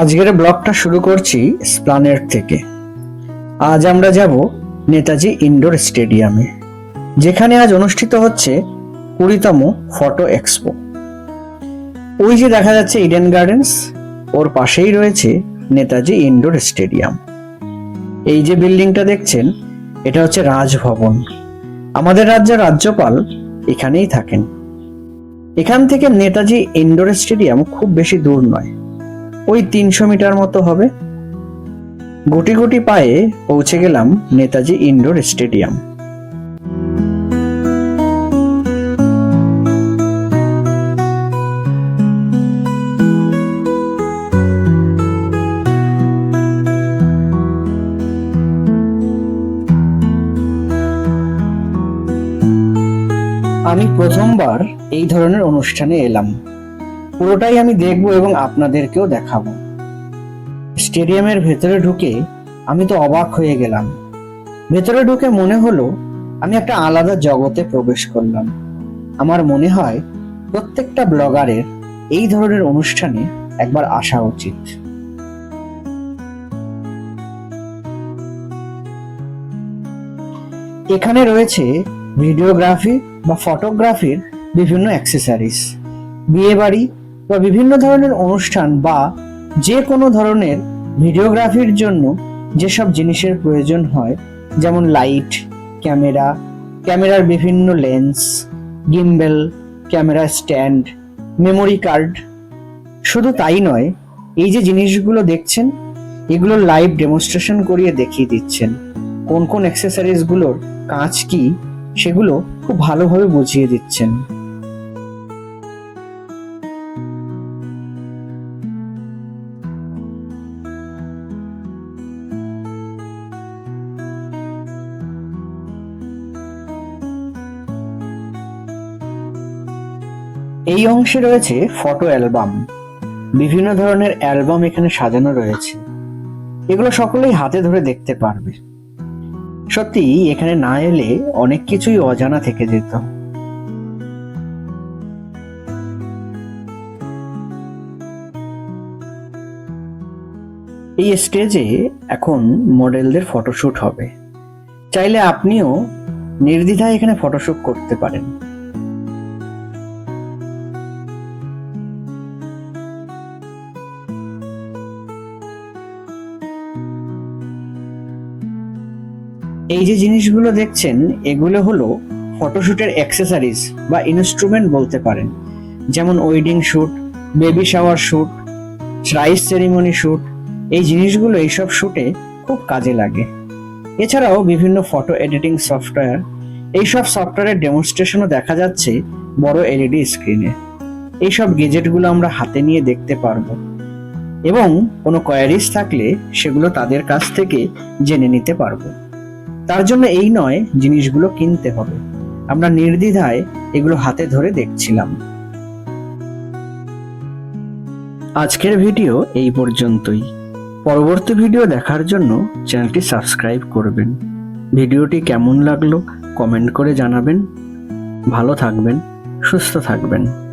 আজকের ব্লগটা শুরু করছি স্প্লানেট থেকে। আজ আমরা যাব নেতাজি ইনডোর স্টেডিয়ামে, যেখানে আজ অনুষ্ঠিত হচ্ছে কুড়িতম ফটো এক্সপো। ওই যে দেখা যাচ্ছে ইডেন গার্ডেন্স ওর পাশেই রয়েছে নেতাজি ইনডোর স্টেডিয়াম। এই যে বিল্ডিংটা দেখছেন, এটা হচ্ছে রাজভবন। আমাদের রাজ্যের রাজ্যপাল এখানেই থাকেন। এখান থেকে নেতাজি ইনডোর স্টেডিয়াম খুব বেশি দূর নয়। ওই তিনশো মিটার মতো হবে। গুটি গুটি পায়ে পৌঁছে গেলাম নেতাজি ইনডোর স্টেডিয়াম। আমি প্রথমবার এই ধরনের অনুষ্ঠানে এলাম। পুরোটাই আমি দেখব এবং আপনাদেরকেও দেখাবো। স্টেডিয়ামের ভেতরে ঢুকে আমি তো অবাক হয়ে গেলাম। ভেতরে ঢুকে মনে হলো আমি একটা আলাদা জগতে প্রবেশ করলাম। আমার মনে হয় প্রত্যেকটা ব্লগারের এই ধরনের অনুষ্ঠানে একবার আসা উচিত। এখানে রয়েছে ভিডিওগ্রাফি বা ফটোগ্রাফির বিভিন্ন অ্যাক্সেসরিজ। বিয়ে বাড়ি বা বিভিন্ন ধরনের অনুষ্ঠান বা যে কোনো ধরনের ভিডিওগ্রাফির জন্য যেসব জিনিসের প্রয়োজন হয়, যেমন লাইট, ক্যামেরা, ক্যামেরার বিভিন্ন lens, gimbal, camera stand, memory card. শুধু তাই নয়, এই যে জিনিসগুলো দেখছেন, এগুলো লাইভ ডেমনস্ট্রেশন করিয়ে দেখিয়ে দিচ্ছেন। কোন কোন অ্যাক্সেসরিজগুলোর কাজ কি, সেগুলো খুব ভালোভাবে বুঝিয়ে দিচ্ছেন। এই অংশে রয়েছে ফটো অ্যালবাম। বিভিন্ন ধরনের অ্যালবাম এখানে সাজানো রয়েছে। এগুলো সকলেই হাতে ধরে দেখতে পারবে। সত্যি, এখানে না এলে অনেক কিছুই অজানা থেকে যেত। এই স্টেজে এখন মডেলদের ফটোশুট হবে। চাইলে আপনিও নির্দ্বিধায় এখানে ফটোশুট করতে পারেন। এই যে জিনিসগুলো দেখছেন, এগুলো হলো ফটোশুটের অ্যাক্সেসরিজ বা ইনস্ট্রুমেন্ট বলতে পারেন। যেমন wedding shoot baby shower shoot rice ceremony shoot এই জিনিসগুলো এইসব শ্যুটে খুব কাজে লাগে। এছাড়াও বিভিন্ন ফটো এডিটিং সফটওয়্যার, এইসব সফটওয়্যারের ডেমনস্ট্রেশনও দেখা যাচ্ছে বড় এলইডি স্ক্রিনে। এইসব গেজেটগুলো আমরা হাতে নিয়ে দেখতে পারব। এবং কোনো কোয়ারিজ থাকলে সেগুলো তাদের কাছ থেকে জেনে নিতে পারব। তার জন্য এই নয়, জিনিসগুলো কিনতে হবে। আমরা নির্দ্বিধায় এগুলো হাতে ধরে দেখছিলাম। আজকের ভিডিও এই পর্যন্তই। পরবর্তী ভিডিও দেখার জন্য চ্যানেলটি সাবস্ক্রাইব করবেন। ভিডিওটি কেমন লাগল কমেন্ট করে জানাবেন। ভালো থাকবেন, সুস্থ থাকবেন।